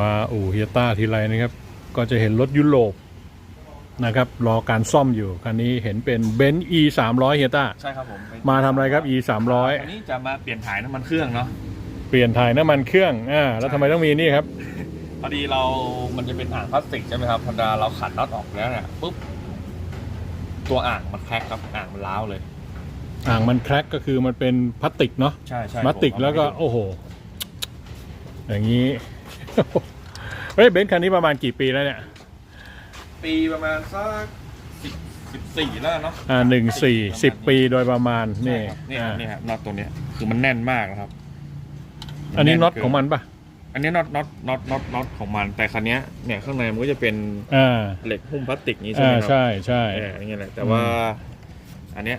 มาอู่เฮียต้าทีไรนะครับ ก็จะเห็นรถยุโรปนะครับรอการซ่อมอยู่ คันนี้เห็นเป็นเบนซ์ e 3 0 0เฮียต้าใช่ครับผมเป็นมาทำอะไรครับ e 3 0อันนี้จะมาเปลี่ยนถ่ายน้ำมันเครื่องเนาะ0เปลี่ยนถ่ายน้ำมันเครื่องอ่าแล้วทำไมต้องมีนี่ครับพอดีเรา มันจะเป็นอ่างพลาสติกใช่ไหมครับธรรมดาเราขัดน็อตออกแล้วเนี่ยปุ๊บตัวอ่างมันแคกครับอ่างมันร้าวเลย อ่างมันแคร็กก็คือมันเป็นพลาสติกเนาะใช่ใช่พลาสติกแล้วก็โอ้โห อย่างนี้ เฮ้ยเบนซ์คันนี้ประมาณกี่ปีแล้วเนี่ย ปีประมาณสักสิบสิบสี่แล้วเนาะอ่าหนึ่งสี่สิบปีโดยประมาณนี่นี่นี่อ่านี่ครับน็อตตัวเนี้ยคือมันแน่นมากนะครับอันนี้แน็อตของมันปะอันนี้น็อตน็อตน็อตน็อตน็อตของมัน แต่คันเนี้ยเนี่ยข้างในมันก็จะเป็นอ่าเหล็กหุ้มพลาสติกนี้ใช่ไหอ่ามครับใช่ใช่ เอออย่างเงี้ยแหละแต่ว่า อันเนี้ย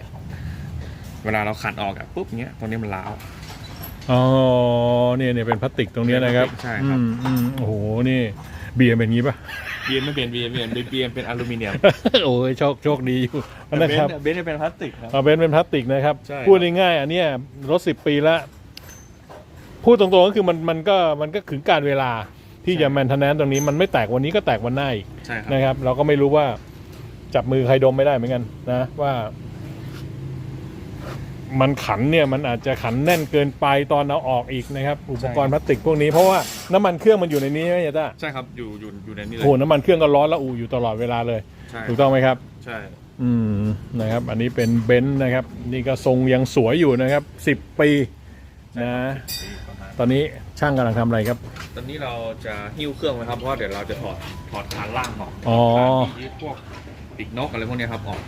เวลาเราขัดออกอะปุ๊บเนี้ยตรงนี้มันร้าว อ๋อเนี่ยเนี่ยเป็นพลาสติกตรงเนี้ยนะครับใช่ครับอืมอืมโอ้โหนี่เบียร์เป็นงี้ปะเบียนไม่เปลี่ยนเบียนเปลี่ยนเบียนเป็นอลูมิเนียมโอ้ยโชคโชคดีอยู่แต่นะเบครับนซ์เบนซ์เป็นพลาสติกครับ เอาเป็นเป็นพลาสติกนะครับ ใช่พูดง่ายๆอันเนี้ยรถสิบปีละพูดตรงๆก็คือมันมันก็มันก็ถึงการเวลาที่จะแมนเทนแนนตรงนี้มันไม่แตกวันนี้ก็แตกวันหน้าอีกใช่ครับ นะครับ เราก็ไม่รู้ว่าจับมือใครดมไม่ได้เหมือนกันนะว่า มันขันเนี่ยมันอาจจะขันแน่นเกินไปตอนเอาออกอีกนะครับอุปกรณ์พลาสติกพวกนี้เพราะว่าน้ำมันเครื่องมันอยู่ในนี้ใช่ไหมยาต้าใช่ครับอยู่อยู่อยู่ในนี้เลโอ้ยโหน้ำมันเครื่องก็ร้อนละอุอยู่ตลอดเวลาเลย ใช่ถูกต้องไหมครับ ใช่ อืมนะครับ อันนี้เป็นเบนซ์นะครับ นี่ก็ทรงยังสวยอยู่นะครับสิบปีนะประมาณตอนนี้ช่างกำลังทำอะไรครับ ตอนนี้เราจะหิ้วเครื่องนะครับเพราะว่าเดี๋ยวเราจะถอดถอดคานล่างออกอ๋อคานที่พวกปีกนกอะไรพวกเนี้ยครับออก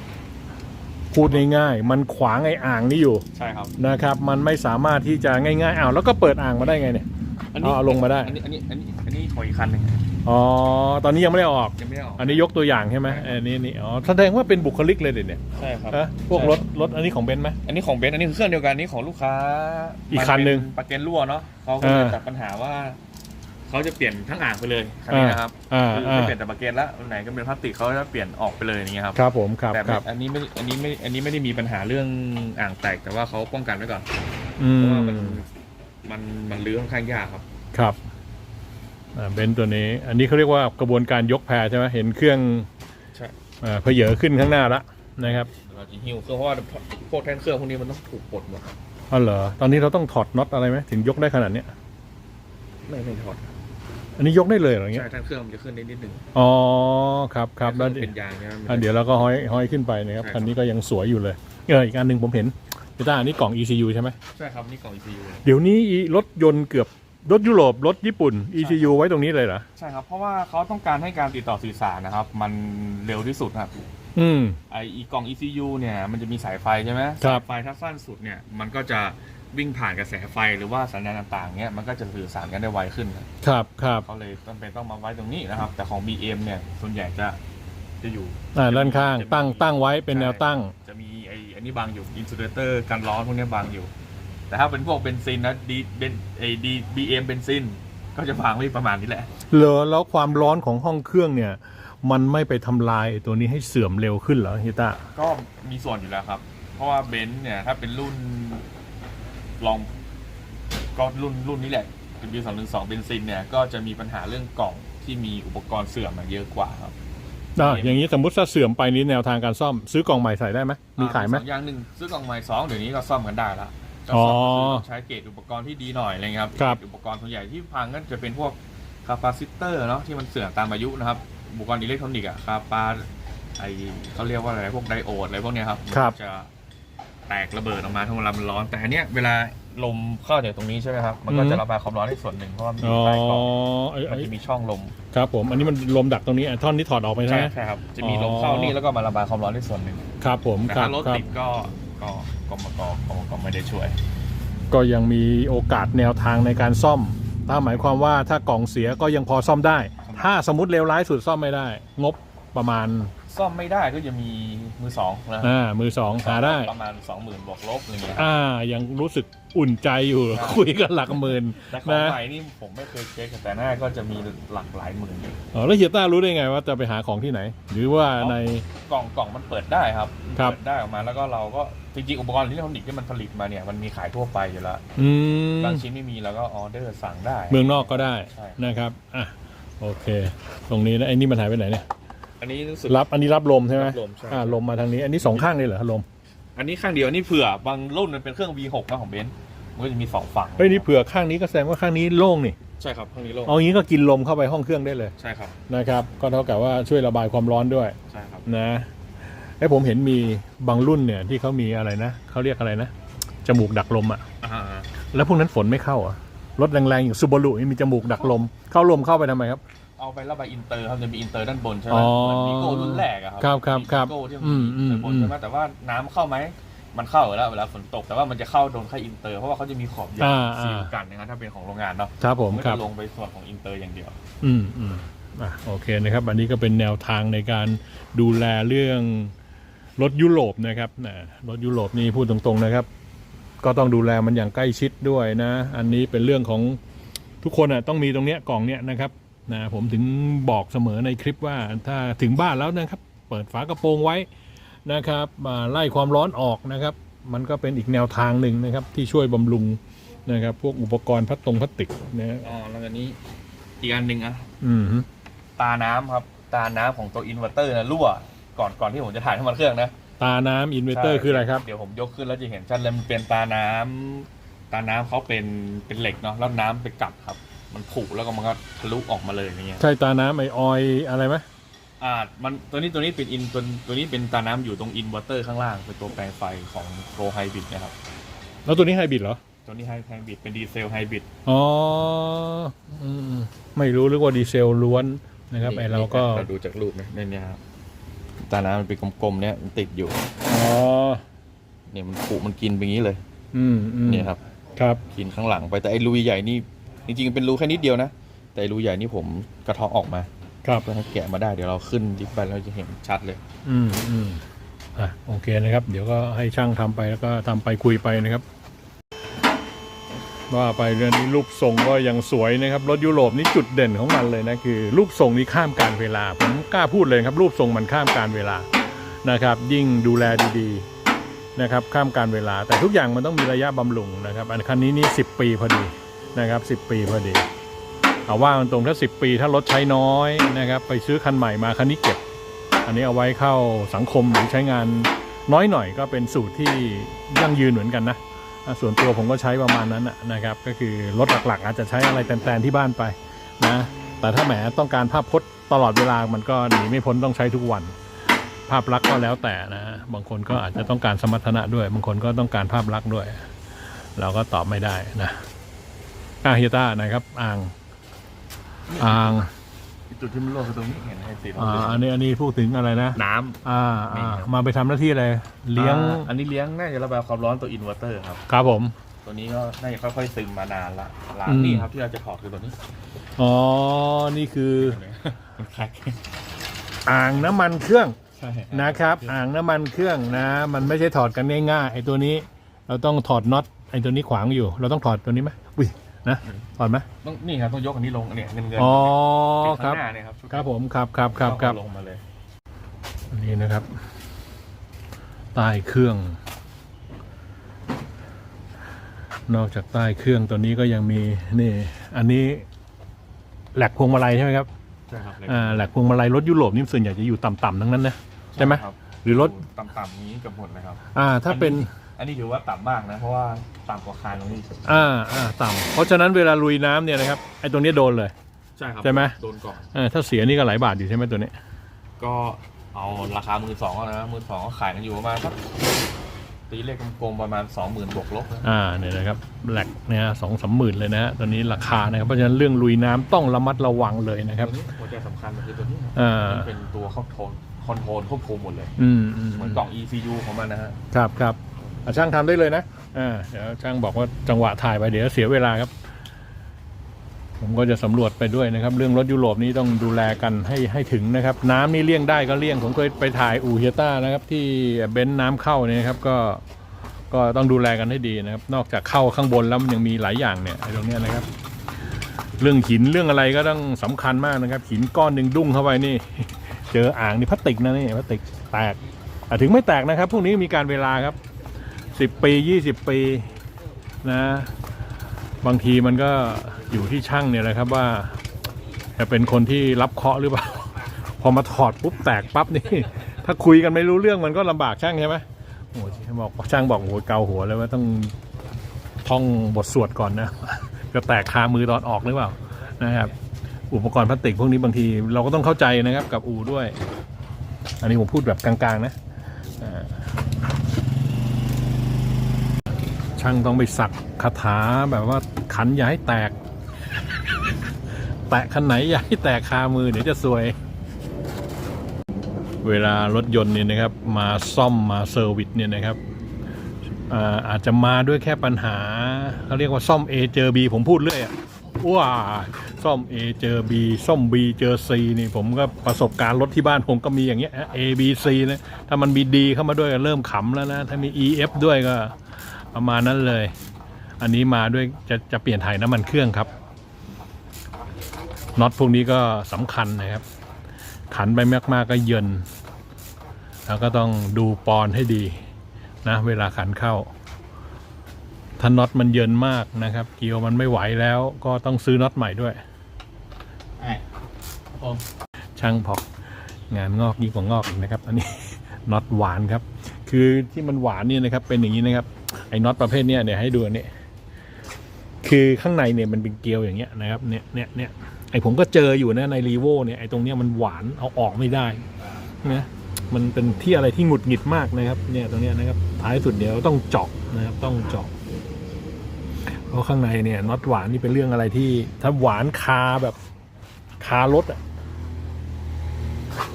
พูดง่ายๆ มันขวางไอ้อ่างนี่อยู่ใช่ครับ นะครับ มันไม่สามารถที่จะง่ายๆอ้าวแล้วก็เปิดอ่างมาได้ไงเนี่ยเอาเอาลงมาได้ อันนี้อันนี้อันนี้อันนี้ขออีกคันหนึ่งอ๋อ ตอนนี้ยังไม่ได้ออก ยังไม่ได้ออกอันนี้ยกตัวอย่างใช่ไหมอันนี้นี่ อ๋อ แสดงว่าเป็นบุคลิกเลยเดี๋ยวเนี่ยใช่ครับนะพวกรถรถอันนี้ของเบนซ์ไหม อันนี้ของเบนซ์อันนี้คือเครื่องเดียวกันอันนี้ของลูกค้าอีกคันหนึ่งมัเป็ปากเกนรั่วเนาะเขาก็เลยอ่าตัดปัญหาว่า เขาจะเปลี่ยนทั้งอ่างไปเลยคันนี้นะครับอ่าคืออ่าไม่เปลี่ยนแต่ปากเกนแล้วอันไหนก็เป็นพลาสติกเขาจะเปลี่ยนออกไปเลยอย่างเงี้ยครับครับผมครับแต่ครับอันนี้ไม่อันนี้ไม่อันนี้ไม่ได้มีปัญหาเรื่องอ่างแตกแต่ว่าเขาป้องกันไว้ก่อนอืเพราะว่ามันมมันมันลื้อค่อนข้างยากครับครับอ่าเบนซ์ตัวนี้ อันนี้เขาเรียกว่ากระบวนการยกแพรใช่ไหมเห็นเครื่องใช่อ่าเพเยอขึ้นข้างหน้าละนะครับเราจะหิ้วเครื่องเพราะว่าพวกแท่นเครื่องพวกนี้มันต้องถูกปลดหมดอ๋อเหรอตอนนี้เราต้องถอดน็อตอะไรไหมถึงยกได้ขนาดเนี้ยไม่ไม่ถอด อันนี้ยกได้เลยเหรออย่างเงี้ใช่ยแท่นเครื่องมันจะขึ้นได้นิดหนึ่งอ๋อครับครับแล้วเป็นยางใช่ไหมมันอะเดี๋ยวเราก็ห้อยห้อยขึ้นไปนะครับใช่ครับคันนี้ก็ยังสวยอยู่เลยเอออีกอันหนึ่งผมเห็นพี่ต้าอันนี้กล่อง ECU ใช่ไหมใช่ครับนี่กล่อง ECU เลยเดี๋ยวนี้อีรถยนต์เกือบรถยุโรปรถญี่ปุ่น ECU ไว้ตรงนี้เลยเหรอใช่ครับเพราะว่าเขาต้องการให้การติดต่อสื่อสารนะครับ มันเร็วที่สุดครับอืมไออีกล่อง ECU เนี่ยมันจะมีสายไฟใช่ไหมครับสายไฟถ้าสั้นสุดเนี่ยมันก็จะ วิ่งผ่านกระแสไฟหรือว่าสัญญาณต่างๆเนี่ยมันก็จะสื่อสารกันได้ไวขึ้นครับครับครับเขาเลยจำเป็นต้องมาไว้ตรงนี้นะครับ แต่ของ BM เนี่ยส่วนใหญ่จะจะอยู่อ่าด้านข้างตั้งตั้งไว้เป็นแนวตั้ง จะมีไออันนี้บางอยู่อินซูเลเตอร์กันร้อนพวกเนี้ยบางอยู่ แต่ถ้าเป็นพวกเบนซินนะดีเบนไอดีบีเอ็มเบนซินก็จะบางไว้ประมาณนี้แหละ เหรอแล้วความร้อนของห้องเครื่องเนี่ย มันไม่ไปทำลายไอ้ตัวนี้ให้เสื่อมเร็วขึ้นเหรอฮิต้าก็มีส่วนอยู่แล้วครับ เพราะว่าเบนซ์เนี่ยถ้าเป็นรุ่น ลองก็รุ่นรุ่นนี้แหละเป็นปีสองหนึ่งสองเบนซินเนี่ยก็จะมีปัญหาเรื่องกล่องที่มีอุปกรณ์เสื่อมมาเยอะกว่าครับ อะอย่างนี้สมมติถ้าเสื่อมไปนี้แนวทางการซ่อม ซื้อกล่องใหม่ใส่ได้ไหมมีขายไหมสองอย่างหนึ่งซื้อกล่องใหม่สองเดี๋ยวนี้ก็ซ่อมกันได้ละก็อ๋อซ่อมก็คือต้องใช้เกรดอุปกรณ์ที่ดีหน่อยอะไรเงี้ยครับครับ เกรดอุปกรณ์ส่วนใหญ่ที่พังก็จะเป็นพวกคาปาซิเตอร์เนาะที่มันเสื่อมตามอายุนะครับอุปกรณ์อิเล็กทรอนิกส์อะคาปาไอเขาเรียกว่าอะไรพวกไดโอดอะไรพวกเนี้ยครับครับ มันจะ แตกระเบิดออกมาทั้งเวลามันร้อน แต่อันเนี้ยเวลาลมเข้าจากตรงนี้ใช่ไหมครับ มันก็อือฮึจะระบายความร้อนให้ส่วนหนึ่งเพราะว่ามีอ๋อใต้กล่องไอ้มันไอ้จะมีช่องลมครับผม อันนี้มันลมดักตรงนี้อะท่อนที่ถอดออกไปใช่ไหม ใช่ครับจะมีลมเข้านี่แล้วก็มาระบายความร้อนให้ส่วนหนึ่งครับผมแต่ครับถ้ารถครับติดก็ก็ก็มาก็ก็ก็ไม่ได้ช่วย ก็ยังมีโอกาสแนวทางในการซ่อมถ้าหมายความว่าถ้ากล่องเสียก็ยังพอซ่อมได้ ถ้าสมมติเลวร้ายสุดซ่อมไม่ได้ งบประมาณ ซ่อมไม่ได้ก็จะมีมือสองนะอ่ามือสองหาได้ ประมาณสองหมื่นบวกลบอะไรเงี้ยอ่า ยังรู้สึกอุ่นใจอยู่ใช่คุยกันหลักหมื่นแต่ของนะใหม่นี่ผมไม่เคยเช็คแต่หน้าก็จะมีหลักหลายหมื่นอยู่อ๋อแล้วเฮียต้ารู้ได้ไงว่าจะไปหาของที่ไหน หรือว่าในกล่องกล่องมันเปิดได้ครับครับเปิดได้ออกมาแล้วก็เราก็จริงๆอุปกรณ์อิเล็กทรอนิกส์ที่มันผลิตมาเนี่ยมันมีขายทั่วไปอยู่แล้วอืมบางชิ้นไม่มีแล้วก็ออเดอร์สั่งได้ เมืองนอกก็ได้ใช่นะครับอะโอเค ตรงนี้นะไอ้นี่มันหายไปไหนเนี่ย อันนี้รู้สึก รับอันนี้รับลมใช่ไหมรับลมใช่ อ่าลมมาทางนี้ อันนี้สองข้างเลยเหรอลมอันนี้ข้างเดียวอันนี้เผื่อบางรุ่นมันเป็นเครื่อง V6 นะของเบนซ์มันก็จะมีสองฝั่งเฮ้ยนี่เผื่อข้างนี้ก็แสดงว่าข้างนี้โล่งนี่ใช่ครับข้างนี้โล่งเอางี้ก็กินลมเข้าไปห้องเครื่องได้เลยใช่ครับนะครับ ก็เท่ากับว่าช่วยระบายความร้อนด้วย ใช่ครับ นะไอ้ผมเห็นมีบางรุ่นเนี่ยที่เขามีอะไรนะเขาเรียกอะไรนะ จมูกดักลมอะอ่าแล้วพวกนั้นฝนไม่เข้าอะรถแรงๆอย่างซูบารุนี่มีจมูกดักลม เข้าลมเข้าไปทำไมครับ เอาไประบายอินเตอร์ครับจะมีอินเตอร์ด้านบนใช่ไหมอ๋อเหมือนวีโก้รุ่นแรกอะครัครับครับครับวีโก้ที่มันอืมีมอินเตอร์บนอืมใช่ไหมแต่ว่าน้ำเข้าไหมมันเข้าอยู่แล้วเวลาฝนตกแต่ว่ามันจะเข้าโดนแค่อินเตอร์เพราะว่าเขาจะมีขอบยางอ่าอ่า ซีลกันนะครับถ้าเป็นของโรงงานเนาะครับผมมันครัจะบลงไปส่วนของอินเตอร์อย่างเดียว อืมอืมอะโอเคนะครับ อันนี้ก็เป็นแนวทางในการดูแลเรื่องรถยุโรปนะครับนะรถยุโรปนี่พูดตรงๆนะครับ ก็ต้องดูแลมันอย่างใกล้ชิดด้วยนะ อันนี้เป็นเรื่องของทุกคนอะต้องมีตรงเนี้ยกล่องเนี้ยนะครับ นะผมถึงบอกเสมอในคลิปว่าถ้าถึงบ้านแล้วนะครับ เปิดฝากระโปรงไว้นะครับมาไล่ความร้อนออกนะครับ มันก็เป็นอีกแนวทางหนึ่งนะครับ ที่ช่วยบำรุงนะครับ พวกอุปกรณ์พลาสตรงพลาสติกนะอ๋อแล้วอันนี้อีกอันหนึ่งอะอืมตาน้ำครับ ตาน้ำของตัวอินเวอร์เตอร์นะรั่วก่อนก่อนที่ผมจะถ่ายน้ำมันเครื่องนะตาน้ำอินเวอร์เตอร์ใช่คืออะไรครับ เดี๋ยวผมยกขึ้นแล้วจะเห็นชัดเลยมันเป็นตาน้ำตาน้ำเขาเป็นเป็นเหล็กเนาะแล้วน้ำไปกัดครับ มันผุแล้วก็มันก็ทะลุออกมาเลยอย่างเงี้ยใช่ตาน้ำไอออยอะไรไหมอ่ามันตัวนี้ตัวนี้เป็นอินตัวตัวนี้เป็นตาน้ำอยู่ตรงอินเวอร์เตอร์ข้างล่าง เป็นตัวแปลงไฟของโปรไฮบริดนะครับ แล้วตัวนี้ไฮบริดเหรอ ตัวนี้ไฮไฮบริดเป็นดีเซลไฮบริดอ๋ออืมไม่รู้หรือว่าดีเซลล้วนนะครับไอเราก็เราดูจากรูปนะในเนี้ยครับตาน้ำมันเป็นกลมๆเนี่ยมันติดอยู่อ๋อเนี่ยมันผุมันกินไปงี้เลย อืมอืมเนี่ยครับ ครับ กินข้างหลังไปแต่ไอ้รูใหญ่นี่ จริงๆเป็นรูแค่นิดเดียวนะ แต่ไอ้รูใหญ่นี่ผมกระเทาะออกมาครับเพื่อให้แกะมาได้เดี๋ยวเราขึ้นดิฟไปเราจะเห็นชัดเลย อืมอืมอะโอเคนะครับ เดี๋ยวก็ให้ช่างทำไปแล้วก็ทำไปคุยไปนะครับ ว่าไปเรื่องนี้รูปทรงก็ยังสวยนะครับรถยุโรปนี่จุดเด่นของมันเลยนะคือ รูปทรงนี้ข้ามการเวลา ผมกล้าพูดเลยครับ รูปทรงมันข้ามการเวลานะครับ ยิ่งดูแลดีๆนะครับ ข้ามการเวลา แต่ทุกอย่างมันต้องมีระยะบำรุงนะครับ อันคันนี้นี่10 ปีพอดี นะครับ 10 ปีพอดีเอาว่ามันตรงถ้า 10 ปีถ้ารถใช้น้อยนะครับ ไปซื้อคันใหม่มาคันนี้เก็บ อันนี้เอาไว้เข้าสังคมหรือใช้งานน้อยหน่อยก็เป็นสูตรที่ยั่งยืนเหมือนกันนะส่วนตัวผมก็ใช้ประมาณนั้นนะนะครับ ก็คือรถหลักๆ อาจจะใช้อะไรแตนๆที่บ้านไปนะแต่ถ้าแหมต้องการภาพพจน์ตลอดเวลามันก็หนีไม่พ้นต้องใช้ทุกวัน ภาพลักษณ์ก็แล้วแต่นะบางคนก็อาจจะต้องการสมรรถนะด้วย บางคนก็ต้องการภาพลักษณ์ด้วย เราก็ตอบไม่ได้นะ อะเฮียต้านะครับ อ่าง อ่างจุดที่มันรั่วคือตรงนี้เห็นไอ้สีอ่าอันนี้อันนี้พูดถึงอะไรนะ น้ำ อ่าอ่ามาไปทำหน้าที่อะไร เลี้ยง อ่าอันนี้เลี้ยงน่าจะระบายความร้อนตัวอินเวอร์เตอร์ครับ ครับผม ตัวนี้ก็น่าจะค่อยๆซึมมานานละล้างอืมนี่ครับที่เราจะถอดคือตัวนี้อ๋อ นี่คือมันคล้ายอ่างน้ำมันเครื่องใช่นะครับ อ่างน้ำมันเครื่องนะ มันไม่ใช่ถอดกันง่ายๆไอ้ตัวนี้ เราต้องถอดน็อตไอ้ตัวนี้ขวางอยู่ เราต้องถอดตัวนี้ไหมอุ้ย นะถอดไหมต้องนี่ครับต้องยกอันนี้ลงเนี่ยเงินเงินอ๋อติดครัข้าบ งหน้าเนี่ยครับครับผมครับครับครับครับลงมาเลยอันนี้นะครับใต้เครื่อง นอกจากใต้เครื่องตัวนี้ก็ยังมีนี่ อันนี้แหลกพวงมาลัยใช่ไหมครับใช่ครับอ่าแหลกพวงมาลัยรถยุโรปนี่ส่วนใหญ่จะอยู่ต่ำๆทั้งนั้นนะ ใช่ไหม ครับหรือรถ ต่ำๆนี้กับหมดเลยครับอ่า ถ้าเป็น อันนี้ถือว่าต่ำมากนะ เพราะว่าต่ำกว่าคานตรงนี้อ่าอ่าต่ำเพราะฉะนั้นเวลาลุยน้ำเนี่ยนะครับไอ้ตรงนี้โดนเลยใช่ครับใช่ไหมโดนก่อนอ่าถ้าเสียนี่ก็หลายบาทอยู่ใช่ไหมตัวนี้ก็เอาราคามือสองนะมือสองก็ขายกันอยู่ประมาณสักตีเลขกลมๆประมาณสองหมื่นบวกลบนะอ่าเนี่ยนะครับแหลกเนี่ยสองสามหมื่นเลยนะฮะตัวนี้ราคานะครับเพราะฉะนั้นเรื่องลุยน้ำต้องระมัดระวังเลยนะครับตัวนี้หัวใจสำคัญมันคือตัวนี้ครับอ่ามันเป็นตัวคอนโทรลคอนโทรลควบคุมหมดเลย อืมอืมเหมือนกล่อง ECU ของมันนะฮะ ครับครับอะ ช่างทำได้เลยนะอ่าเดี๋ยวช่างบอกว่าจังหวะถ่ายไปเดี๋ยวเสียเวลาครับ ผมก็จะสำรวจไปด้วยนะครับ เรื่องรถยุโรปนี้ต้องดูแลกันให้ให้ถึงนะครับ น้ำนี่เลี่ยงได้ก็เลี่ยงผมเคยไปถ่ายอูเฮต้านะครับ ที่เบนซ์น้ำเข้าเนี่ยครับก็ก็ต้องดูแลกันให้ดีนะครับ นอกจากเข้าข้างบนแล้วมันยังมีหลายอย่างเนี่ยไอ้ตรงเนี้ยนะครับ เรื่องหินเรื่องอะไรก็ต้องสำคัญมากนะครับ หินก้อนหนึ่งดุ้งเข้าไปนี่ เจออ่างนี่พลาสติกนะนี่พลาสติกแตกถึงไม่แตกนะครับพวกนี้มีการเวลาครับ สิบปียี่สิบปีนะบางทีมันก็อยู่ที่ช่างเนี่ยแหละครับว่า จะเป็นคนที่รับเคราะห์หรือเปล่า พอมาถอดปุ๊บแตกปั๊บนี่ ถ้าคุยกันไม่รู้เรื่องมันก็ลำบากช่างใช่ไหมโอ้บอกช่างบอกโอ้ยเกาหัวเลยว่าต้องท่องบทสวดก่อนนะจะแตกคามือตอนออกหรือเปล่านะครับ อุปกรณ์พลาสติกพวกนี้บางทีเราก็ต้องเข้าใจนะครับกับอูด้วย อันนี้ผมพูดแบบกลางๆนะอ่า ช่างต้องไปสักคาถาแบบว่าขันอย่าให้แตก แตะคันไหนอย่าให้แตกคามือเดี๋ยวจะซวย เวลารถยนต์เนี่ยนะครับ มาซ่อมมาเซอร์วิสเนี่ยนะครับอาอาจจะมาด้วยแค่ปัญหาเขาเรียกว่าซ่อม A เจอ B ผมพูดเรื่อยอะว้าซ่อม A เจอ B ซ่อม B เจอ C นี่ผมก็ประสบการณ์รถที่บ้านผมก็มีอย่างเงี้ย A B C นะถ้ามันมี D เข้ามาด้วยก็เริ่มขำแล้วนะ ถ้ามี E F ด้วยก็ ประมาณนั้นเลย อันนี้มาด้วยจะจะเปลี่ยนถ่ายน้ำมันเครื่องครับน็อตพวกนี้ก็สำคัญนะครับ ขันไปมากๆก็เยิน แล้วก็ต้องดูปอนให้ดีนะเวลาขันเข้าถ้าน็อตมันเยินมากนะครับ เกลียวมันไม่ไหวแล้วก็ต้องซื้อน็อตใหม่ด้วยช่างพอกงานงอกยิ่งกว่างอกอีกนะครับ อันนี้น็อตหวานครับ คือที่มันหวานเนี่ยนะครับเป็นอย่างนี้นะครับ ไอ้น็อตประเภทเนี้ยเดี๋ยวให้ดูอันนี้คือข้างในเนี่ยมันเป็นเกลียวอย่างเงี้ยนะครับเนี่ยเนี่ยเนี่ยไอ้ผมก็เจออยู่นะในรีโวเนี่ยไอ้ตรงเนี้ยมันหวานเอาออกไม่ได้นะมันเป็นที่อะไรที่หงุดหงิดมากนะครับเนี่ยตรงเนี้ยนะครับท้ายสุดเดี๋ยวต้องเจาะนะครับต้องเจาะเพราะข้างในเนี่ยน็อตหวานนี่เป็นเรื่องอะไรที่ถ้าหวานคาแบบคารถอะ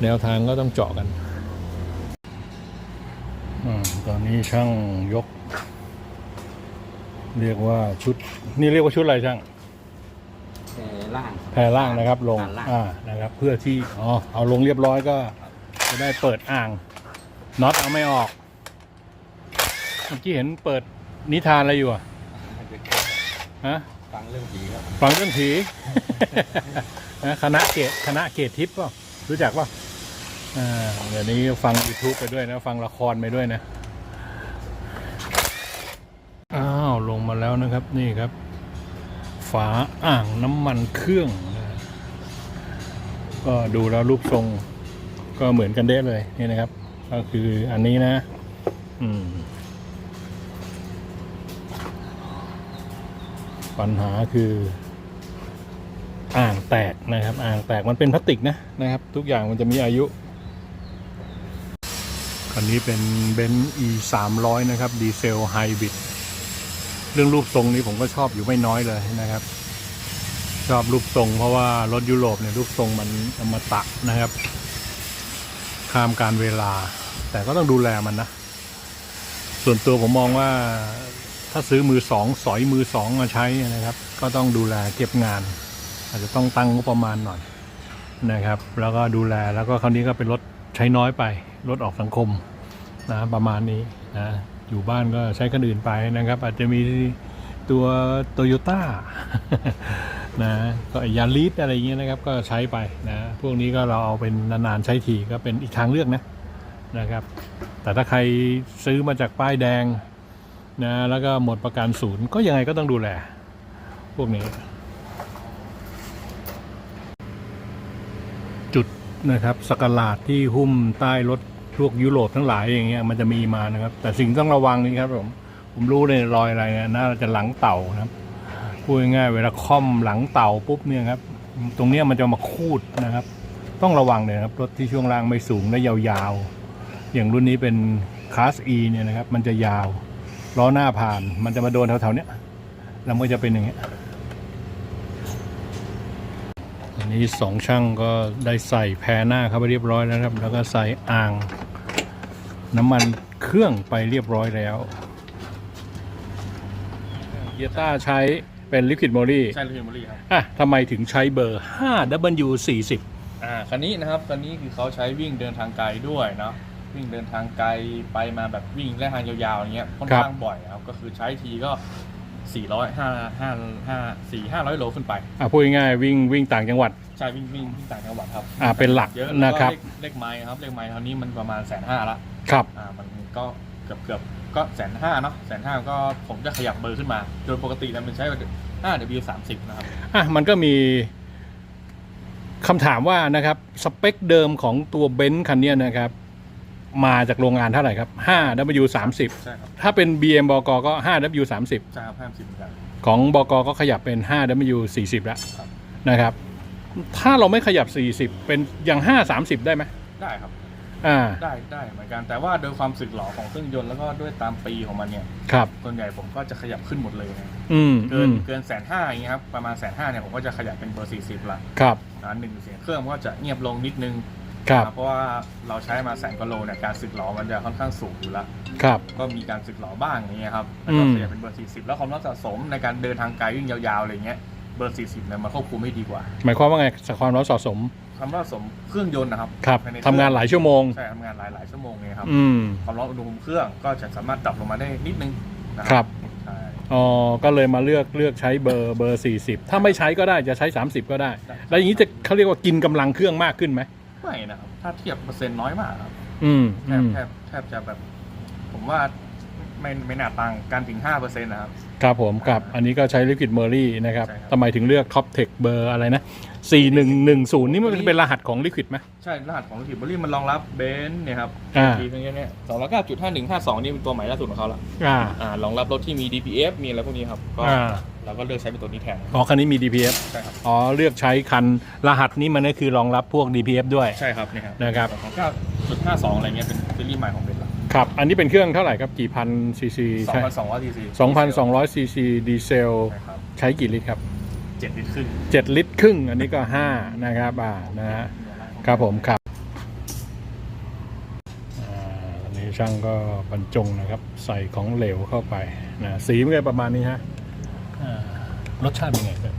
แนวทางก็ต้องเจาะกันอมตอนนี้ช่างยก เรียกว่าชุด นี่เรียกว่าชุดอะไรช่างเอ่อล่างแพรล่างนะครับ ลงผ่านล่างอ่านะครับ เพื่อที่อ๋อเอาลงเรียบร้อยก็ จะได้เปิดอ่างน็อตเอาไม่ออกเมื่อกี้เห็นเปิดนิทานอะไรอยู่อะฮะฟังเรื่องผีครับฟังเรื่องผี นะคณะเกตคณะเกตทิพย์ป่ะรู้จักป่ะอ่าเดี๋ยวนี้ฟัง YouTube ไปด้วยนะ ฟังละครไปด้วยนะ อ้าว ลงมาแล้วนะครับนี่ครับ ฝาอ่างน้ำมันเครื่องนะก็ดูแล้วรูปทรงก็เหมือนกันเด้เลยนี่นะครับ ก็คืออันนี้นะ อืม ปัญหาคือ อ่างแตกนะครับ อ่างแตกมันเป็นพลาสติกนะนะครับ ทุกอย่างมันจะมีอายุคันนี้เป็นเบนซ์ e 3 0 0นะครับ ดีเซลไฮบริด เรื่องรูปทรงนี้ผมก็ชอบอยู่ไม่น้อยเลยนะครับ ชอบรูปทรง เพราะว่ารถยุโรปเนี่ยรูปทรงมันอมตะนะครับ ข้ามการเวลา แต่ก็ต้องดูแลมันนะส่วนตัวผมมองว่าถ้าซื้อมือสองสอยมือสองมาใช้นะครับ ก็ต้องดูแลเก็บงาน อาจจะต้องตั้งงบประมาณหน่อยนะครับ แล้วก็ดูแลแล้วก็คราวนี้ก็เป็นรถใช้น้อยไปรถออกสังคมนะประมาณนี้นะ อยู่บ้านก็ใช้คันอื่นไปนะครับ อาจจะมีตัวโตโยต้านะก็ยาริสอะไรอย่างเงี้ยนะครับก็ใช้ไปนะพวกนี้ก็เราเอาเป็นนานๆใช้ทีก็เป็นอีกทางเลือกนะนะครับ แต่ถ้าใครซื้อมาจากป้ายแดงนะแล้วก็หมดประกันศูนย์ก็ยังไงก็ต้องดูแล พวกนี้ จุดนะครับสกัลาดที่หุ้มใต้รถ พวกยุโรปทั้งหลายอย่างเงี้ยมันจะมีมานะครับ แต่สิ่งต้องระวังนี่ครับผมผมรู้เลยรอยอะไรเนี่ยน่าจะหลังเต่านะครับพูดง่ายๆเวลาค่อมหลังเต่าปุ๊บเนี่ยครับ ตรงเนี้ยมันจะมาคูดนะครับ ต้องระวังเลยนะครับรถที่ช่วงล่างไม่สูงและยาวๆ อย่างรุ่นนี้เป็นคลาส E เนี่ยนะครับ มันจะยาวล้อหน้าผ่าน มันจะมาโดนแถวๆเนี้ยแล้วมันจะเป็นอย่างเงี้ยอันนี้สองช่างก็ได้ใส่แพรหน้าเข้าไปเรียบร้อยแล้วครับ แล้วก็ใส่อ่าง น้ำมันเครื่องไปเรียบร้อยแล้วเกียต้าใช้เป็นลิควิดโมลี่ใช่เลยมอรี่ครับอะทำไมถึงใช้เบอร์ 5W40 อ่าคันนี้นะครับคันนี้คือเขาใช้วิ่งเดินทางไกลด้วยเนาะวิ่งเดินทางไกลไปมาแบบวิ่งและทางยาวๆอย่างเงี้ยค่อนครับข้างบ่อยครับก็คือใช้ทีก็400 5 5 5 4 500โลขึ้นไปอะพูดง่ายๆวิ่งวิ่งต่างจังหวัดใช่วิ่งวิ่งวิ่งต่างจังหวัดครับอ่าเป็นหลักเยอะนะแล้วครัก็บเลขเลขไม้ครับเลขไม้คราวนี้มันประมาณแสนห้าละ ครับอ่ามันก็เกือบเกือบก็แสนห้าเนาะแสนห้าก็ผมจะขยับเบอร์ขึ้นมา โดยปกติแล้วมันใช้ 5W 30 นะครับ อะมันก็มีคำถามว่านะครับสเปคเดิมของตัวเบนซ์คันเนี้ยนะครับ มาจากโรงงานเท่าไหร่ครับ 5W 30ใช่ครับถ้าเป็น BM บกก็ 5W 30ใช่ครับ50เหมือนกัน ของบกก็ขยับเป็น 5W 40แล้วครับ นะครับ ถ้าเราไม่ขยับ 40 เป็นอย่าง 5 30 ได้ไหมได้ครับ อ่า ได้ได้เหมือนกันแต่ว่าโดยความสึกหรอของเครื่องยนต์แล้วก็ด้วยตามปีของมันเนี่ยครับ ส่วนใหญ่ผมก็จะขยับขึ้นหมดเลยนะอืมเกิอืนมเกินแสนห้าอย่างเงี้ยครับประมาณแสนห้าเนี่ยผมก็จะขยับเป็นเบอร์40ละครับอ่าหนึ่งเสียงเครื่องมันก็จะเงียบลงนิดนึงครับ นะเพราะว่าเราใช้มาแสนกว่าโลเนี่ยการสึกหรอมันจะค่อนข้างสูงอยู่ละครับ ก็มีการสึกหรอบ้างอย่างเงี้ยครับแล้วก็อืม ขยับเป็นเบอร์40แล้วความร้อนสะสมในการเดินทางไกลวิ่งยาวๆอะไรเงี้ยเบอร์40เนี่ยมันควบคุมไม่ดีกว่า หมายความว่าไงสความร้อนสะสม ความร้อนสะสมเครื่องยนต์นะครับครับภยในทำงานหลายชั่วโมง ใช่ทำงานหลายหลายๆชั่วโมงเนี่ยครับอืม ความร้อนอุณหภูมิเครื่องก็จะสามารถดับลงมาได้นิดนึงนะครับใช่อ๋อ ก็เลยมาเลือกเลือกใช้เบอร์เบอร์40 ถ้าไม่ใช้ก็ได้จะใช้ 30 ก็ได้ แล้วอย่างนี้จะเขาเรียกว่ากินกำลังเครื่องมากขึ้นไหม ไม่นะครับ ถ้าเทียบเปอร์เซ็นต์น้อยมากครับอืมแทอืบมแทบแทบจะแบบ ผมว่าไม่ไม่น่าต่างกันถึงห้าเปอร์เซ็นต์นะครับ ครับผมกับอันนี้ก็ใช้ Liquid m e r r y นะครับใช่ครับ ทำไมถึงเลือก Top Tech เบอร์อะไรนะ 4110นี่มันเป็นรหัสของ Liquid ไหมใช่รหัสของลิบรี่มันรองรับเบนซ์เนี่ยครับอ่าทีตรงนี้เนี่ยสองร้อยเก้าจุดห้าหนึ่งห้าสองนี่เป็นตัวใหม่ล่าสุดของเขาละอ่าอ่ารองรับรถที่มี DPF มีอะไรพวกนี้ครับก็อ่าเราก็เลือกใช้เป็นตัวนี้แทน อ๋อคันนี้มี DPF ใช่ครับ อ๋อเลือกใช้คันรหัสนี้มันก็คือรองรับพวก DPF ด้วย ใช่ครับนี่ครับนะครับ ของเก้าจุดห้าสองอะไรเงี้ยเป็นซีรีส์ใหม่ของเบนซ์ละครับ อันนี้เป็นเครื่องเท่าไหร่ครับกี่พันซีซีสองพันสองร้อยดีซี2,200ซีซีดีเซล ใช่ครับ ใช้กี่ลิตรครับ เจ็ดลิตรครึ่ง7ลิตรครึ่ง อันนี้ก็5นะครับอ่านะฮะครับผมครับอ่าอันนี้ช่างก็บรรจงนะครับ ใส่ของเหลวเข้าไปนะสีมันก็ประมาณนี้ฮะอ่ารสชาติเป็นไงครับ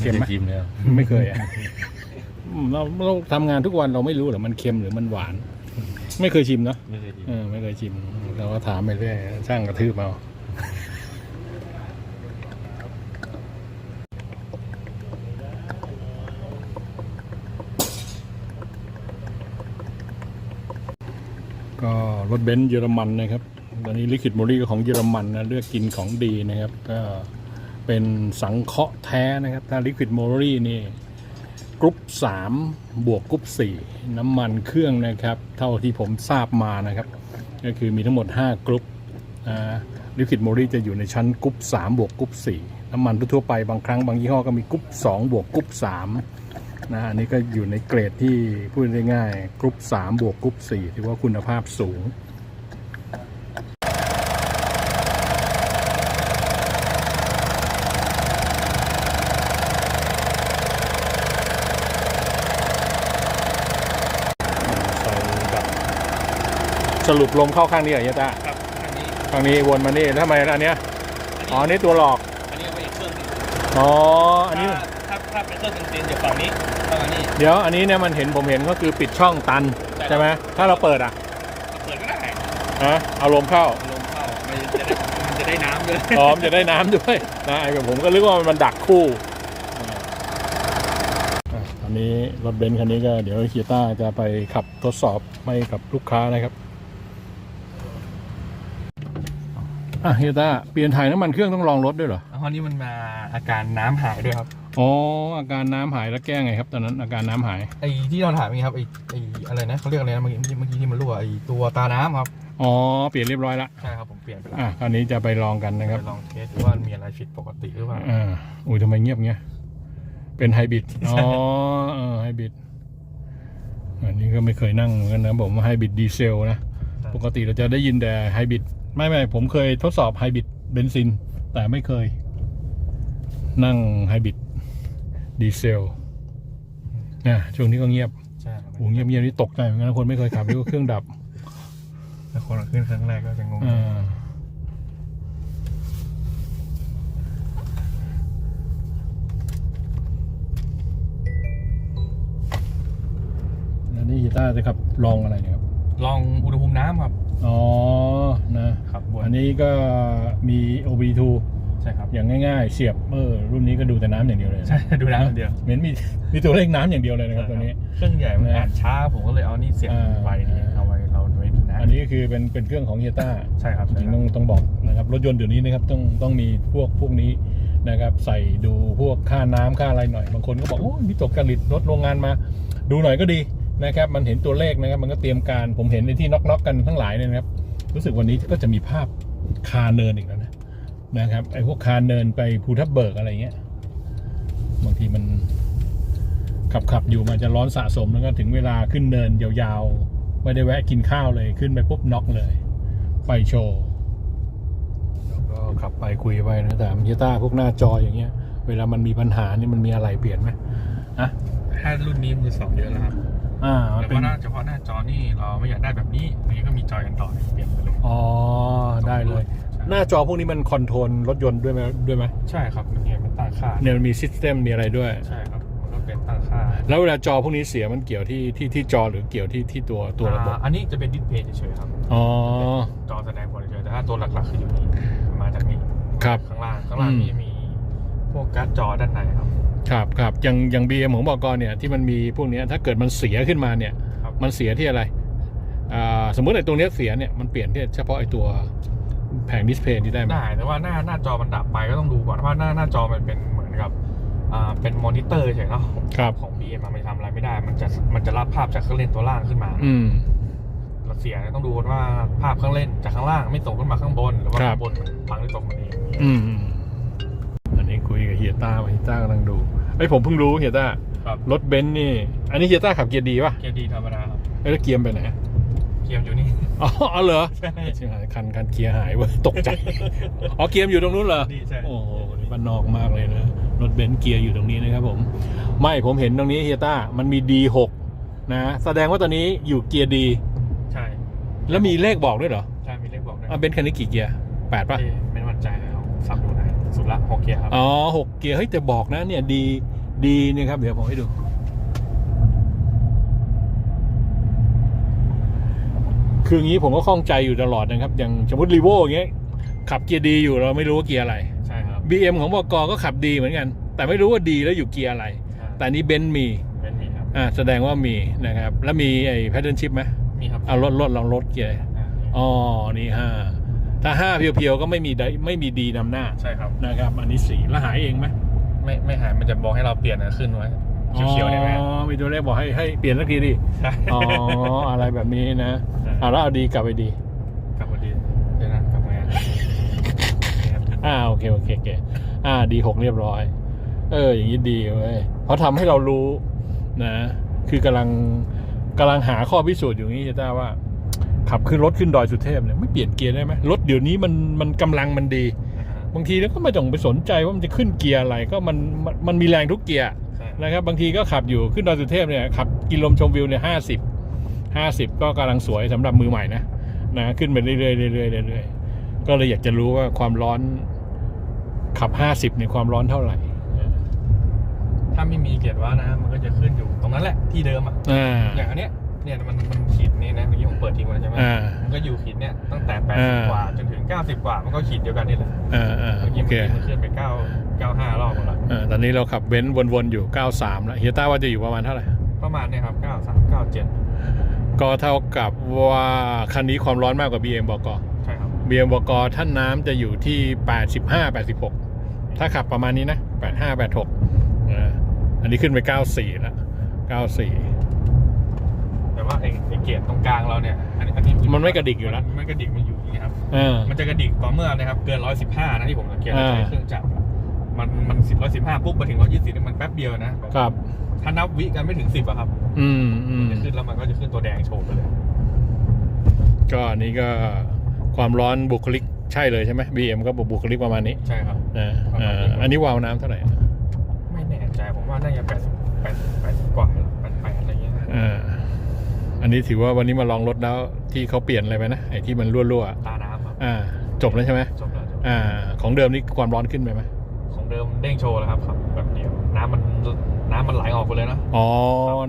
เค็มไหมจิ้มแล้วไม่เคยอะอืมเราเราทำงานทุกวันเราไม่รู้เหรอมันเค็มหรือมันหวาน ไม่เคยชิมเนาะไม่เคยจิ้มเออไม่เคยชิมเราก็ถามไปเรื่อยช่างกระทืบเอาก็ รถเบนซ์เยอรมันนะครับตอนนี้ลิขิตโมลี่ก็ของเยอรมันนะเลือกกินของดีนะครับ ก็เป็นสังเคราะห์แท้นะครับถ้าลิขิตโมลี่นี่กรุ๊ป3บวกกรุ๊ป4น้ำมันเครื่องนะครับ เท่าที่ผมทราบมานะครับ ก็คือมีทั้งหมด 5 กรุ๊ปลิขิตโมลี่จะอยู่ในชั้นกรุ๊ป3บวกกรุ๊ป4น้ำมันทั่วไปบางครั้งบางยี่ห้อก็มีกรุ๊ป2บวกกรุ๊ป3 นะอันนี้ก็อยู่ในเกรดที่พูดได้ง่ายกรุ๊ป3บวกกรุ๊ป4ถือว่าคุณภาพสูงใส่แบบสรุปลมเข้าข้างนี้เหรอเฮียต้าครับอันนี้ข้างนี้วนมานี่ทำไมอันเนี้ยอ๋ออันนี่ตัวหลอก อันนี้เอาไว้อีกเครื่องหนึงอ๋อ อันนี้ถ้าถ้า เป็นเครื่องเป็นซีนเดี๋ยวฝั่งนี้ฝั่งนี้เดี๋ยวอันนี้เนี่ยมันเห็นผมเห็นก็คือปิดช่องตันใช่ไหมถ้าเราเปิดอะเปิดก็ได้ฮะเอาลมเข้าลมเข้ามันจะได้มันจะได้น้ำด้วยอ๋อมนจะได้น้ำด้วยนะไอ้แบบผมก็นึกว่ามันดักคู่อะอันนี้รถเบนซ์คันนี้ก็เดี๋ยวเฮียต้าจะไปขับทดสอบให้กับลูกค้านะครับอะเฮียต้าเปลี่ยนถ่ายน้ำมันเครื่องต้องลองรถด้วยเหรอ แล้วคราวนี้มันมาอาการน้ำหายด้วยครับอ๋ออาการน้ำหายแล้วแก้ไงครับ ตอนนั้นอาการน้ำหายไอ้ที่เราถามนี่ครับไอ้ไอ้อะไรนะเขาเรียกอะไรนะเมื่อกี้เมื่อกี้ที่มันรั่วไอ้ตัวตาน้ำครับอ๋อเปลี่ยนเรียบร้อยละใช่ครับผมเปลี่ยนไปแล้วอะคราวนี้จะไปลองกันนะครับไปลองเทสดูว่ามีอะไรผิดปกติหรือเปล่าอ่าอุ้ยทำไมเงียบเงี้ยเป็นไฮบริดอ๋อเออไฮบริดอันนี้ก็ไม่เคยนั่งเหมือนกันนะผมไฮบริดดีเซลนะปกติเราจะได้ยินแต่ไฮบริดไม่ไม่ผมเคยทดสอบไฮบริดเบนซินแต่ไม่เคย นั่งไฮบริดดีเซลนะช่วงนี้ก็เงียบใช่ครับโอ้เงียบเงียบนี่ตกใจเหมือนกันนะคนไม่เคยขับนี่ก็เครื่องดับแล้วคนขึ้นครั้งแรกก็จะงงอ่าแล้วนี่กีตาร์จะขับลองอะไรเนี่ยครับลองอุณหภูมิน้ำครับ อ๋อนะครับบนอันนี้ก็มี OB2 ใช่ครับ อย่างง่ายๆ เสียบเออรุ่นนี้ก็ดูแต่น้ำอย่างเดียวเลยใช่ดูน้ำอย่างเดียวเหมือนมีมีตัวเลขน้ำอย่างเดียวเลยนะครับตัวนี้ เครื่องใหญ่มันอ่านช้าผมก็เลยเอานี่เสียบอ่าไว้นี่เอาไว้เราไว้ดูน้อันนี้ก็คือเป็นเป็นเครื่องของเฮียต้า ใช่ครับจริงๆต้องต้องบอกนะครับรถยนต์เดี๋ยวนี้นะครับต้องต้องมีพวกพวกนี้นะครับใส่ดูพวกค่าน้ำค่าอะไรหน่อยบางคนก็บอกโอ้มีตกจริตรถโรงงานมา ดูหน่อยก็ดีนะครับ มันเห็นตัวเลขนะครับ มันก็เตรียมการผมเห็นในที่น็อกๆกันทั้งหลายเนี่ยนะครับ รู้สึกวันนี้ก็จะมีภาพคาเนินอีกแล้วนะ นะครับไอ้พวกคาเนินไปภูทับเบิกอะไรเงี้ยบางทีมันขับขับๆอยู่มันจะร้อนสะสมแล้วก็ถึงเวลาขึ้นเนินยาวๆ ไม่ได้แวะกินข้าวเลยขึ้นไปปุ๊บน็อกเลยไฟโชว์แล้วก็ขับไปคุยไปนะแต่มิต้าพวกหน้าจออย่างเงี้ย เวลามันมีปัญหานี่มันมีอะไรเปลี่ยนไหมอะถ้ารุ่นนี้มือสองเยอะแล้วครับอ่ามันแต่เป็นว่าหน้าเฉพาะหน้าจอนี่เราไม่อยากได้แบบนี้อันนี้ก็มีจอยกันต่อเปลี่ยนไปเลยอ๋อได้เลยใช่ หน้าจอพวกนี้มันคอนโทรลรถยนต์ด้วยไหมด้วยไหมใช่ครับมันเนี่ยมันตั้งค่าเนี่ยมันมีซิสเต็มมีอะไรด้วย ใช่ครับมันก็เป็นตั้งค่าแล้วเวลาจอพวกนี้เสียมันเกี่ยวที่ที่ที่จอหรือเกี่ยวที่ที่ตัวตัวระบบอ่าอันนี้จะเป็นดิสเพย์เฉยๆครับอ๋อจอแสดงผลเฉยๆแต่ถ้าตัวหลักๆคืออยู่นี่มาจากนี่ครับข้างล่างข้างล่างอืมนี่มีพวกการ์ดจอด้านในครับครับครับอย่างอย่างบีเอ็มของบอกรเนี่ยที่มันมีพวกเนี้ยถ้าเกิดมันเสียขึ้นมาเนี่ยครับมันเสียที่อะไรอ่าสมมติไอ้ตรงเนี้ยเสียเนี่ยมันเปลี่ยนที่เฉพาะไอ้ตัว แผงดิสเพย์นี่ได้ไหมได้แต่ว่าหน้าหน้าจอมันดับไปก็ต้องดูก่อนเพราะว่าหน้าหน้าจอมันเป็นเหมือนกับอ่าเป็นมอนิเตอร์เฉยๆเนาะครับของ PM มันทำอะไรไม่ได้ มันจะมันจะรับภาพจากเครื่องเล่นตัวล่างขึ้นมา อืมเราเสียเนี่ยต้องดูว่าภาพเครื่องเล่นจากข้างล่างไม่ส่งขึ้นมาข้างบนหรือว่าครับข้างบนมันพังหรือตกมาเองอืมอืมอันนี้คุยกับเฮียต้าเฮียต้ากำลังดูไอ้ยผมเพิ่งรู้เฮียต้าครับรถเบนซ์นี่ อันนี้เฮียต้าขับเกียร์ดีป่ะเกียร์ดีธรรมดาครับเอ้ยแล้วเกียร์ไปไหนเกียร์อยู่นี่ อ๋อเอาเหรอใช่ชิบหายคันคันเกียร์หายเว้ยตกใจ อ๋อเกียร์อยู่ตรงนู้นเหรอดีใช่ โอ้โหนี่บ้านนอกมากเลยนะ รถเบนซ์เกียร์อยู่ตรงนี้นะครับผม ไม่ผมเห็นตรงนี้เฮียต้า มันมี D6 นะ แสดงว่าตอนนี้อยู่เกียร์ดี ใช่แล้วมีเลขบอกด้วยเหรอใช่มีเลขบอกด้วยอะเบนซ์คันนี้กี่เกียร์แปดป่ะเอ๊ะไม่มั่นใจเอาสับดูนะสุดละหกเกียร์ครับ อ๋อหกเกียร์ เฮ้ยแต่บอกนะเนี่ยดีดีเนี่ยครับ เดี๋ยวผมให้ดู คืออย่างนี้ผมก็ข้องใจอยู่ตลอดนะครับ อย่างสมมติรีโวอย่างเงี้ยขับเกียร์ดีอยู่เราไม่รู้ว่าเกียร์อะไร ใช่ครับ BM ของบกก็ขับดีเหมือนกัน แต่ไม่รู้ว่าดีแล้วอยู่เกียร์อะไรใช่แต่อันนี้เบนซ์มีเป็นมีครับ อ่าแสดงว่ามีนะครับ แล้วมีไอ้แพทเทิร์นชิพไหมมีครับเอารถรถลองรถเกียร์อ่านี่อ๋อนี่ห้าถ้าห้าเพียวๆก็ไม่มีได้ไม่มีดีนำหน้าใช่ครับ นะครับ อันนี้สีแล้วหายเองไหมไม่ไม่หายมันจะบอกให้เราเปลี่ยนนะขึ้นไว้ เขียวๆเนี่ยไหมอ๋อมีตัวเลขบอกให้ให้เปลี่ยนสักทีดิใช่อ๋ออะไรแบบนี้นะอ่าแล้วเอาดีกลับไปดี กลับมาดีเดี๋ยวนะกลับมาเนี่ยครับอ่าโอเคโอเคโอเคอ่าดีหกเรียบร้อย เออ อย่างนี้ดีเว้ยเพราะทำให้เรารู้นะ คือกำลังกำลังหาข้อพิสูจน์อยู่นี้จะได้ว่า ขับขึ้นรถขึ้นดอยสุเทพเนี่ยไม่เปลี่ยนเกียร์ได้ไหมรถเดี๋ยวนี้มันมันกำลังมันดี บางทีแล้วก็ไม่ต้องไปสนใจว่ามันจะขึ้นเกียร์อะไรก็มันมันมันมีแรงทุกเกียร์ใช่ นะครับ บางทีก็ขับอยู่ขึ้นดอยสุเทพเนี่ยขับกินลมชมวิวเนี่ยห้าสิบห้าสิบก็กำลังสวยสำหรับมือใหม่นะนะขึ้นไปเรื่อยๆเรื่อยๆเรื่อยๆก็เลยอยากจะรู้ว่าความร้อนขับห้าสิบเนี่ยความร้อนเท่าไหร่ ถ้าไม่มีเกียร์ว่านะมันก็จะขึ้นอยู่ตรงนั้นแหละที่เดิมอะอ่าอย่างอันเนี้ยเนี่ยมันมันขีดนี่นะเมื่อกี้ผมเปิดทิ้งไว้ใช่ไหมอ่ามันก็อยู่ขีดเนี่ยตั้งแต่อ่า80กว่าจน ถึง90กว่ามันก็ขีดเดียวกันนี่แหละอ่าอ่าเมื่อโอกี้เคมันขึ้นไป9 95รอบหมดละอ่าตอนนี้เราขับเบนซ์วนๆอยู่93แล้วเฮียต้าว่าจะอยู่ประมาณเท่าไหร่ประมาณเนี่ยครับ93 97ก็เท่ากับว่าคันนี้ความร้อนมากกว่า BM บกใช่ครับ BM บกท่านน้ำจะอยู่ที่ 85 86 ถ้าขับประมาณนี้นะ 85 86อ่าอันนี้ขึ้นไป 94 แล้ว 94 แต่ว่าไอ้ไอ้เกียร์ตรงกลางเราเนี่ยอันนี้อันนี้มันไม่กระดิกอยู่แล้วมันไม่กระดิกมันอยู่อย่างนี้ครับอ่ามันจะกระดิกต่อเมื่อนะครับเกิน115นะที่ผมสังเกตอ่า ใช้เครื่องจักรมันมัน10 115ปุ๊บมาถึง120นี่มันแป๊บเดียวนะครับ ถ้านับวิกันไม่ถึง10อะครับอืมอืมจะขึ้นแล้วมันก็จะขึ้นตัวแดงโชว์ไปเลย ก็อันนี้ก็ความร้อนบุคลิกใช่เลยใช่ไหม BM ก็บุคลิกประมาณนี้ใช่ครับ นะอ่าอันนี้วาล์วน้ำเท่าไหร่ไม่แน่ใจผมว่าน่าจะ80 80 80กว่า88อะไรเงี้ยอ่า อันนี้ถือว่าวันนี้มาลองรถแล้วที่เขาเปลี่ยนอะไรไปนะไอ้ที่มันรั่วตาน้ำครับๆอ่า จบแล้วใช่ไหมจบแล้วจบอ่า ของเดิมนี่ความร้อนขึ้นไปไหมของเดิมเด้งโชว์แล้วครับครับแบบเดียวน้ำมันน้ำมันไหลออกไปเลยเนอะอ๋อ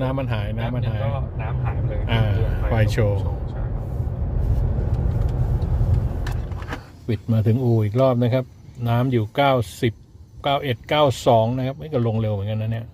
น้ำมันหายน้ำมันหายก็น้ำหายไปเลยอ่าไฟโชว์ ใช่ครับปิดมาถึงอู่อีกรอบนะครับ น้ำอยู่ 90 91 92 นะครับไม่ก็ลงเร็วเหมือนกันนะเนี่ย